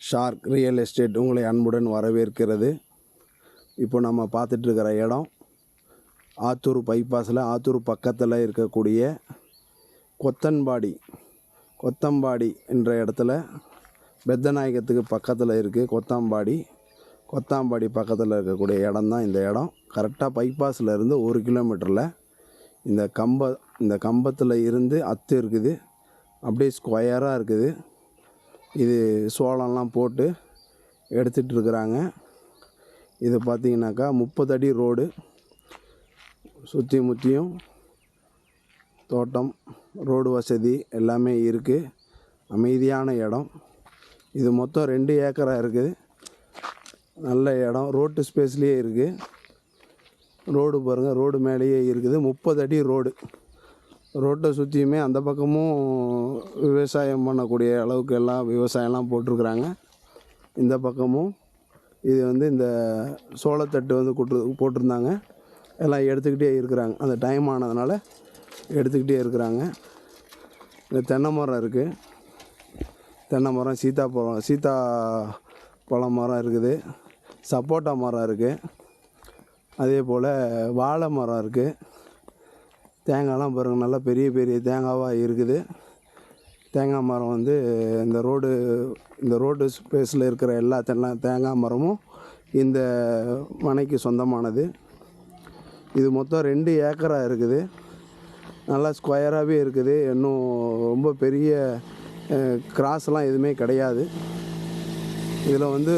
Shark real estate உங்களை அன்புடன் வரவேற்கிறது. இப்போ நம்ம பார்த்துட்ருக்கிற இடம் ஆத்தூர் பைபாஸில் ஆத்தூர் பக்கத்தில் இருக்கக்கூடிய கொத்தன்பாடி. கொத்தம்பாடி என்ற இடத்துல பெத்தநாயகத்துக்கு பக்கத்தில் இருக்குது கொத்தாம்பாடி. கொத்தாம்பாடி பக்கத்தில் இருக்கக்கூடிய இடம் தான் இந்த இடம். கரெக்டாக பைபாஸில் இருந்து ஒரு கிலோமீட்டரில் இந்த கம்ப இந்த கம்பத்தில் இருந்து அத்து இருக்குது. அப்படியே ஸ்கொயராக இருக்குது. இது சோளம்லாம் போட்டு எடுத்துகிட்டு இருக்கிறாங்க. இது பார்த்திங்கனாக்கா முப்பது அடி ரோடு. சுற்றி முற்றியும் தோட்டம் ரோடு வசதி எல்லாமே இருக்குது அமைதியான இடம். இது மொத்தம் ரெண்டு ஏக்கராக இருக்குது நல்ல இடம். ரோட்டு ஸ்பேஸ்லேயே இருக்குது ரோடு பாருங்கள் ரோடு மேலேயே இருக்குது. முப்பது அடி ரோடு. ரோட்டை சுற்றியுமே அந்த பக்கமும் விவசாயம் பண்ணக்கூடிய அளவுக்கு எல்லாம் விவசாயம்லாம் போட்டிருக்குறாங்க. இந்த பக்கமும் இது வந்து இந்த சோளத்தட்டு வந்து கொட்டு போட்டிருந்தாங்க. எல்லாம் எடுத்துக்கிட்டே இருக்கிறாங்க. அந்த டைம் ஆனதுனால எடுத்துக்கிட்டே இருக்கிறாங்க. இந்த தென்னை மரம் இருக்குது தென்னை மரம் சீதா பழம் சீதா பழம் மரம் இருக்குது. சப்போட்டா மரம் இருக்குது அதே போல் வாழை மரம் இருக்குது தேங்காய்லாம் பாருங்கள் நல்லா பெரிய பெரிய தேங்காவாக இருக்குது. தேங்காய் மரம் வந்து இந்த ரோடு இந்த ரோடு ஸ்பேஸில் இருக்கிற எல்லா தென்னை தேங்காய் மரமும் இந்த மனைக்கு சொந்தமானது. இது மொத்தம் ரெண்டு ஏக்கராக இருக்குது. நல்லா ஸ்கொயராகவே இருக்குது. இன்னும் ரொம்ப பெரிய கிராஸ்லாம் எதுவுமே கிடையாது. இதில் வந்து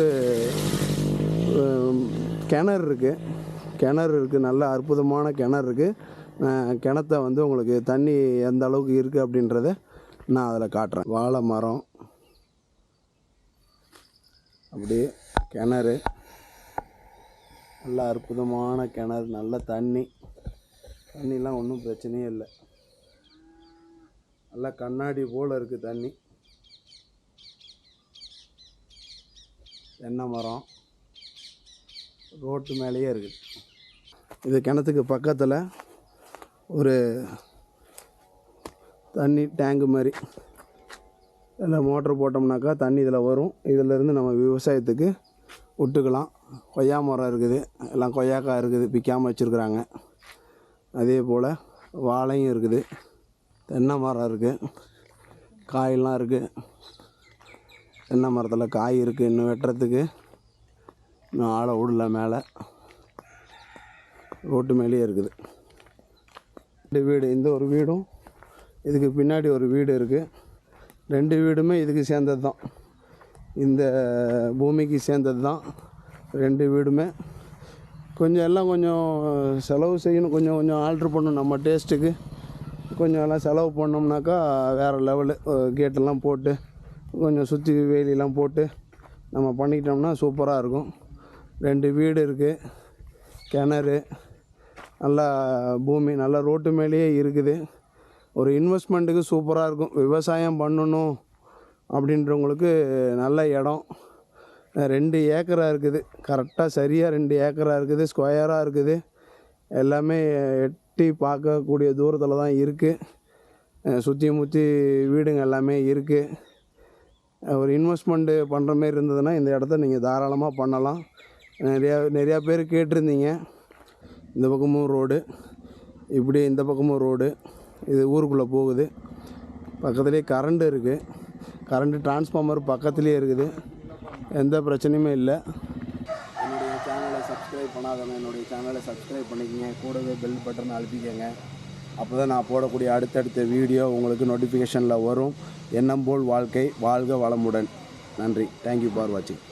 கிணறு இருக்குது கிணறு இருக்குது நல்ல அற்புதமான கிணறு இருக்குது கிணத்த வந்து உங்களுக்கு தண்ணி எந்த அளவுக்கு இருக்குது அப்படின்றத நான் அதில் காட்டுறேன். வாழை மரம் அப்படியே கிணறு. நல்ல அற்புதமான கிணறு நல்ல தண்ணி. தண்ணிலாம் ஒன்றும் பிரச்சனையே இல்லை. நல்லா கண்ணாடி போல் இருக்குது தண்ணி. தென்னை மரம் ரோட்டு மேலேயே இருக்குது இது கிணத்துக்கு பக்கத்தில் ஒரு தண்ணி டேங்கு மாதிரி. இதில் மோட்ரு போட்டோம்னாக்கா தண்ணி இதில் வரும். இதிலேருந்து நம்ம விவசாயத்துக்கு விட்டுக்கலாம். கொய்யா மரம் இருக்குது. எல்லாம் கொய்யாக்காய் இருக்குது. பிக்காமல் வச்சுருக்குறாங்க. அதே போல் வாழையும் இருக்குது. தென்னை மரம் இருக்குது. காயெல்லாம் இருக்குது. தென்னை மரத்தில் காய் இருக்குது. இன்னும் வெட்டுறதுக்கு இன்னும் ஆளை விடல மேலே. ரோட்டு மேலேயே இருக்குது. ரெண்டு வீடு இந்த ஒரு வீடும் இதுக்கு பின்னாடி ஒரு வீடு இருக்குது ரெண்டு வீடுமே இதுக்கு சேர்ந்தது தான் இந்த பூமிக்கு சேர்ந்தது தான் ரெண்டு வீடுமே. கொஞ்சம் எல்லாம் கொஞ்சம் செலவு செய்யணும் கொஞ்சம் கொஞ்சம் ஆல்ட்ரு பண்ணணும் நம்ம டேஸ்ட்டுக்கு கொஞ்சம் எல்லாம் செலவு பண்ணோம்னாக்கா வேறு லெவலு கேட்டெல்லாம் போட்டு கொஞ்சம் சுற்றி வேலியெல்லாம் போட்டு நம்ம பண்ணிக்கிட்டோம்னா சூப்பராக இருக்கும். ரெண்டு வீடு இருக்குது கிணறு நல்லா பூமி நல்லா ரோட்டு மேலேயே இருக்குது. ஒரு இன்வெஸ்ட்மெண்ட்டுக்கு சூப்பராக இருக்கும். விவசாயம் பண்ணணும் அப்படின்றவங்களுக்கு நல்ல இடம். ரெண்டு ஏக்கராக இருக்குது. கரெக்டாக சரியாக ரெண்டு ஏக்கராக இருக்குது. ஸ்கொயராக இருக்குது. எல்லாமே எட்டி பார்க்கக்கூடிய தூரத்தில் தான் இருக்குது சுற்றி முற்றி வீடுங்க எல்லாமே இருக்குது ஒரு இன்வெஸ்ட்மெண்ட்டு பண்ணுற மாரி இருந்ததுன்னா இந்த இடத்த நீங்கள் தாராளமாக பண்ணலாம். நிறையா நிறையா பேர் கேட்டிருந்தீங்க. இந்த பக்கமும் ரோடு இப்படி இந்த பக்கமும் ரோடு இது ஊருக்குள்ளே போகுது. பக்கத்துலேயே கரண்ட் இருக்குது கரண்ட்டு டிரான்ஸ்ஃபார்மர் பக்கத்துலேயே இருக்குது. எந்த பிரச்சனையுமே இல்லை. என்னுடைய சேனலை சப்ஸ்கிரைப் பண்ணாதவங்க என்னுடைய சேனலை சப்ஸ்கிரைப் பண்ணிக்கங்க. கூடவே பெல் பட்டன் அழுத்திக்கங்க. அப்போ தான் நான் போடக்கூடிய அடுத்தடுத்த வீடியோ உங்களுக்கு நோட்டிஃபிகேஷனில் வரும். எண்ணம் போல் வாழ்க்கை வாழ்க வளமுடன். நன்றி. தேங்க்யூ ஃபார் வாட்சிங்